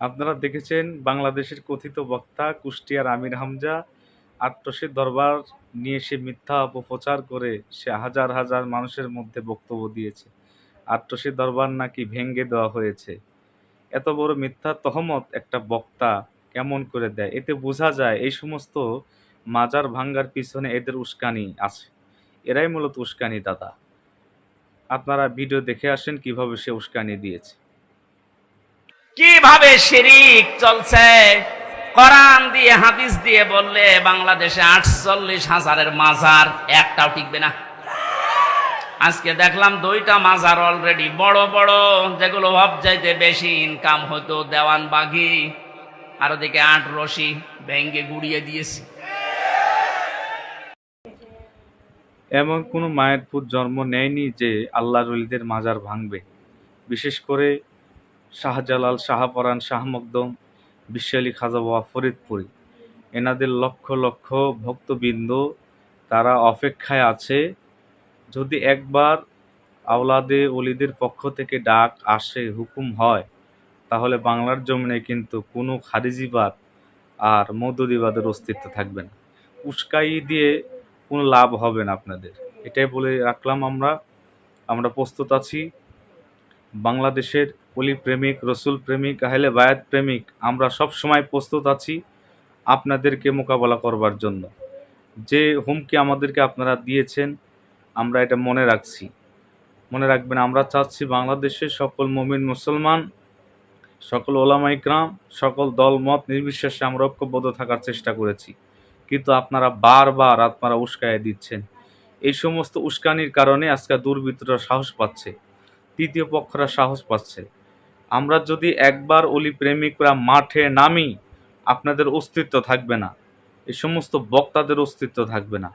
আপনারা দেখেছেন বাংলাদেশের কথিত বক্তা কুষ্টিয়ার আমির হামজা আট্টসের দরবার নিয়ে সে মিথ্যা অপপ্রচার করে সে হাজার হাজার মানুষের মধ্যে বক্তব্য দিয়েছে। আট্টসের দরবার নাকি ভেঙ্গে দেওয়া হয়েছে। এত বড় মিথ্যা তহমত একটা বক্তা কেমন করে দেয়? এতে বোঝা যায় এই সমস্ত মাজার ভাঙ্গার পিছনে এদের উস্কানি আছে। এরাই মূলত উস্কানি দাদা আপনারা ভিডিও দেখে আসেন কীভাবে সে উস্কানি দিয়েছে। কীভাবে শিরিক চলছে? কোরআন দিয়ে, হাদিস দিয়ে বললে বাংলাদেশে আটচল্লিশ হাজারের মাজার একটাও টিকবে না। আজকে দেখলাম দুইটা মাজার অলরেডি বড় বড়, যেগুলো যাইতে বেশি ইনকাম হতো, দেওয়ান বাঘি আর ওদিকে আট রশি ভেঙ্গে গুড়িয়ে দিয়েছি। এমন কোনো মায়ের পুত জন্ম নেয়নি যে আল্লাহর ওলিদের মাজার ভাঙবে। বিশেষ করে শাহজালাল শাহপরান শাহ মকদম বিশ্বালী খাজা বাবা ফরিদপুরি। এনাদের লক্ষ লক্ষ ভক্তবৃন্দ তারা অপেক্ষায় আছে। যদি একবার আওলাদে অলিদের পক্ষ থেকে ডাক আসে, হুকুম হয়, তাহলে বাংলার জমিনে কিন্তু কোনো খারিজিবাদ আর মৌদুদিবাদের অস্তিত্ব থাকবে না। উস্কাই দিয়ে কোনো লাভ হবে না আপনাদের। এটাই বলে রাখলাম আমরা। আমরা প্রস্তুত আছি। বাংলাদেশের অলি প্রেমিক, রসুল প্রেমিক, আহলে বায়াত প্রেমিক, আমরা সব সময় প্রস্তুত আছি আপনাদেরকে মোকাবেলা করবার জন্য। যে হুমকি আমাদেরকে আপনারা দিয়েছেন, আমরা এটা মনে রাখছি। মনে রাখবেন, আমরা চাচ্ছি বাংলাদেশের সকল মমিন মুসলমান, সকল ওলামা ইকরাম, সকল দলমত নির্বিশেষে আমরা ঐক্যবদ্ধ থাকার চেষ্টা করেছি। কিন্তু আপনারা বারবার আপনারা উস্কায় দিচ্ছেন। এই সমস্ত উস্কানির কারণে আজকে দুর্বৃত্তরা সাহস পাচ্ছে। তৃতীয় পক্ষরা সাহস পাচ্ছে। আমরা যদি একবার অলি প্রেমিকরা মাঠে নামি, আপনাদের অস্তিত্ব থাকবে না। এই সমস্ত বক্তাদের অস্তিত্ব থাকবে না।